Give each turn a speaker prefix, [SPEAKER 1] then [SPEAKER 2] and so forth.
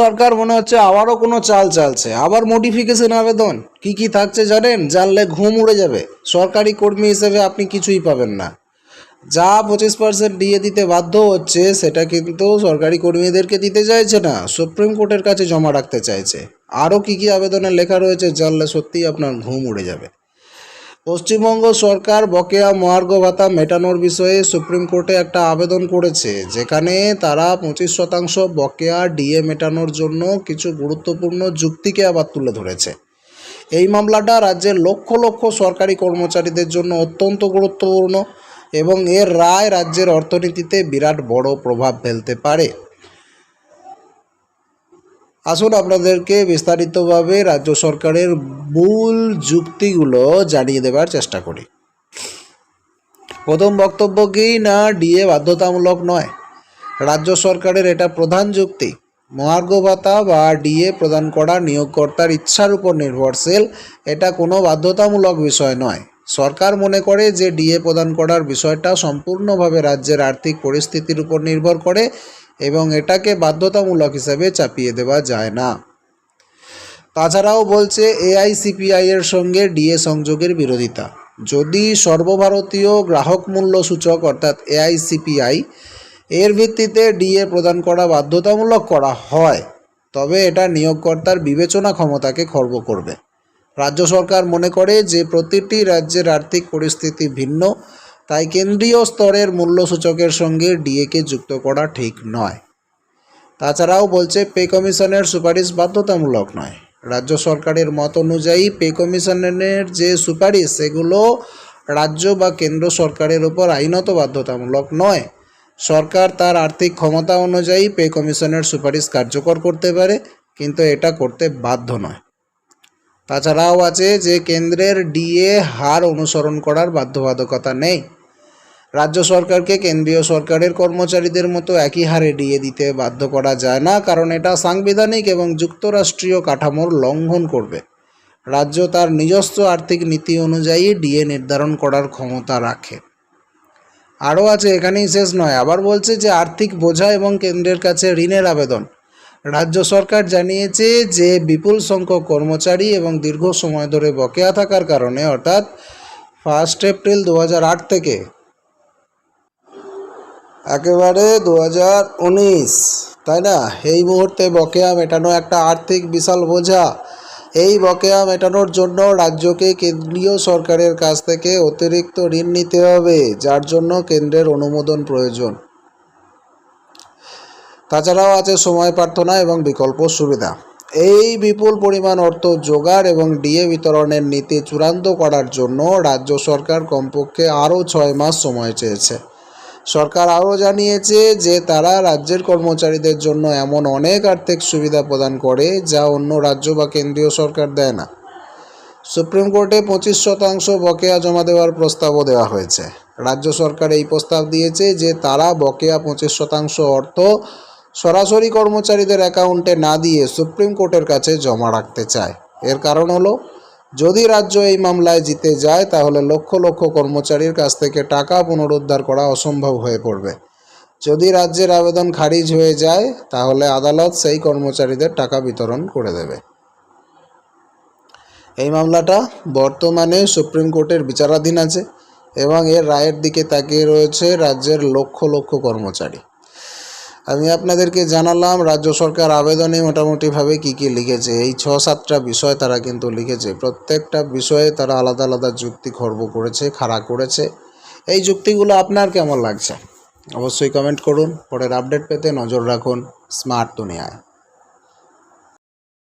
[SPEAKER 1] সরকার মনে হচ্ছে আবারও কোনো চাল চালছে। আবার মডিফিকেশন আবেদন। কি কি থাকছে জানেন? জানলে ঘুম উড়ে যাবে। সরকারি কর্মী হিসেবে আপনি কিছুই পাবেন না। যা পঁচিশ পার্সেন্ট দিয়ে দিতে বাধ্য হচ্ছে, সেটা কিন্তু সরকারি কর্মীদেরকে দিতে চাইছে না, সুপ্রিম কোর্টের কাছে জমা রাখতে চাইছে। আরও কি কি আবেদনে লেখা রয়েছে জানলে সত্যিই আপনার ঘুম উড়ে যাবে। পশ্চিমবঙ্গ সরকার বকেয়া মহার্ঘ ভাতা মেটানোর বিষয়ে সুপ্রিম কোর্টে একটা আবেদন করেছে, যেখানে তারা পঁচিশ শতাংশ বকেয়া ডিএ মেটানোর জন্য কিছু গুরুত্বপূর্ণ যুক্তিকে আবার তুলে ধরেছে। এই মামলাটা রাজ্যের লক্ষ লক্ষ সরকারি কর্মচারীদের জন্য অত্যন্ত গুরুত্বপূর্ণ এবং এর রায় রাজ্যের অর্থনীতিতে বিরাট বড় প্রভাব ফেলতে পারে। আসুন আপনাদেরকে বিস্তারিতভাবে রাজ্য সরকারের মূল যুক্তিগুলো জানিয়ে দেওয়ার চেষ্টা করি। প্রথম বক্তব্য কি না ডিএ বাধ্যতামূলক নয়? রাজ্য সরকারের এটা প্রধান যুক্তি। মহার্ঘ ভাতা বা ডিএ প্রদান করা নিয়োগকর্তার ইচ্ছার উপর নির্ভরশীল, এটা কোনো বাধ্যতামূলক বিষয় নয়। সরকার মনে করে যে ডিএ প্রদান করার বিষয়টা সম্পূর্ণভাবে রাজ্যের আর্থিক পরিস্থিতির উপর নির্ভর করে এবং এটাকে বাধ্যতামূলক হিসাবে চাপিয়ে দেওয়া যায় না। তাছাড়াও বলছে এআইসিপিআই এর সঙ্গে ডিএ সংযোগের বিরোধিতা। যদি সর্বভারতীয় গ্রাহক মূল্য সূচক অর্থাৎ এআইসিপিআই এর ভিত্তিতে ডিএ প্রদান করা বাধ্যতামূলক করা হয়, তবে এটা নিয়োগকর্তার বিবেচনা ক্ষমতাকে খর্ব করবে। রাজ্য সরকার মনে করে যে প্রতিটি রাজ্যের আর্থিক পরিস্থিতি ভিন্ন, তাই কেন্দ্রীয় স্তরের মূল্য সূচকের সঙ্গে ডিএকে যুক্ত করা ঠিক নয়। তাছাড়াও বলছে পে কমিশনের সুপারিশ বাধ্যতামূলক নয়। রাজ্য সরকারের মত অনুযায়ী পে কমিশনের যে সুপারিশ, সেগুলো রাজ্য বা কেন্দ্র সরকারের উপর আইনত বাধ্যতামূলক নয়। সরকার তার আর্থিক ক্ষমতা অনুযায়ী পে কমিশনের সুপারিশ কার্যকর করতে পারে, কিন্তু এটা করতে বাধ্য নয়। তাছাড়াও আছে যে, কেন্দ্রের ডিএ হার অনুসরণ করার বাধ্যবাধকতা নেই। রাজ্য সরকারকে কেন্দ্রীয় সরকারের কর্মচারীদের মতো একই হারে ডিএ দিতে বাধ্য করা যায় না, কারণ এটা সাংবিধানিক এবং যুক্তরাষ্ট্রীয় কাঠামোর লঙ্ঘন করবে। রাজ্য তার নিজস্ব আর্থিক নীতি অনুযায়ী ডিএ নির্ধারণ করার ক্ষমতা রাখে। আরও আছে, এখানেই শেষ নয়। আবার বলছে যে, আর্থিক বোঝা এবং কেন্দ্রের কাছে ঋণের আবেদন। রাজ্য সরকার জানিয়েছে যে, বিপুল সংখ্যক কর্মচারী এবং দীর্ঘ সময় ধরে বকেয়া থাকার কারণে, অর্থাৎ ফার্স্ট এপ্রিল দু হাজার আট থেকে একেবারে দু হাজার উনিশ। তাই না? এই মুহূর্তে বকেয়া মেটানো একটা আর্থিক বিশাল বোঝা। এই বকেয়া মেটানোর জন্য রাজ্যকে কেন্দ্রীয় সরকারের কাছ থেকে অতিরিক্ত ঋণ নিতে হবে, যার জন্য কেন্দ্রের অনুমোদন প্রয়োজন। তাছাড়াও আছে সময় প্রার্থনা এবং বিকল্প সুবিধা। এই বিপুল পরিমাণ অর্থ জোগাড় এবং ডিএ বিতরণের নীতি চূড়ান্ত করার জন্য রাজ্য সরকার কমপক্ষে আরও ছয় মাস সময় চেয়েছে। সরকার আরও জানিয়েছে যে তারা রাজ্যের কর্মচারীদের জন্য এমন অনেক আর্থিক সুবিধা প্রদান করে যা অন্য রাজ্য বা কেন্দ্রীয় সরকার দেয় না। সুপ্রিম কোর্টে পঁচিশ শতাংশ বকেয়া জমা দেওয়ার প্রস্তাবও দেওয়া হয়েছে। রাজ্য সরকার এই প্রস্তাব দিয়েছে যে তারা বকেয়া পঁচিশ শতাংশ অর্থ সরাসরি কর্মচারীদের অ্যাকাউন্টে না দিয়ে সুপ্রিম কোর্টের কাছে জমা রাখতে চায়। এর কারণ হলো যদি রাজ্য এই মামলায় জিতে যায়, তাহলে লক্ষ লক্ষ কর্মচারীর কাছ থেকে টাকা পুনরুদ্ধার করা অসম্ভব হয়ে পড়বে। যদি রাজ্যের আবেদন খারিজ হয়ে যায়, তাহলে আদালত সেই কর্মচারীদের টাকা বিতরণ করে দেবে। এই মামলাটা বর্তমানে সুপ্রিম কোর্টের বিচারাধীন আছে এবং এর রায়ের দিকে তাকিয়ে রয়েছে রাজ্যের লক্ষ লক্ষ কর্মচারী। আমি আপনাদেরকে জানালাম, রাজ্য সরকার আবেদনে মোটামুটিভাবে কি কি লিখেছে। এই ছ, সাতটা বিষয় তারা কিন্তু লিখেছে। প্রত্যেকটা বিষয়ে তারা আলাদা আলাদা যুক্তি খর্ব করেছে, খাড়া করেছে। এই যুক্তিগুলো আপনার কেমন লাগছে? অবশ্যই কমেন্ট করুন। পরের আপডেট পেতে নজর রাখুন স্মার্ট দুনিয়ায়।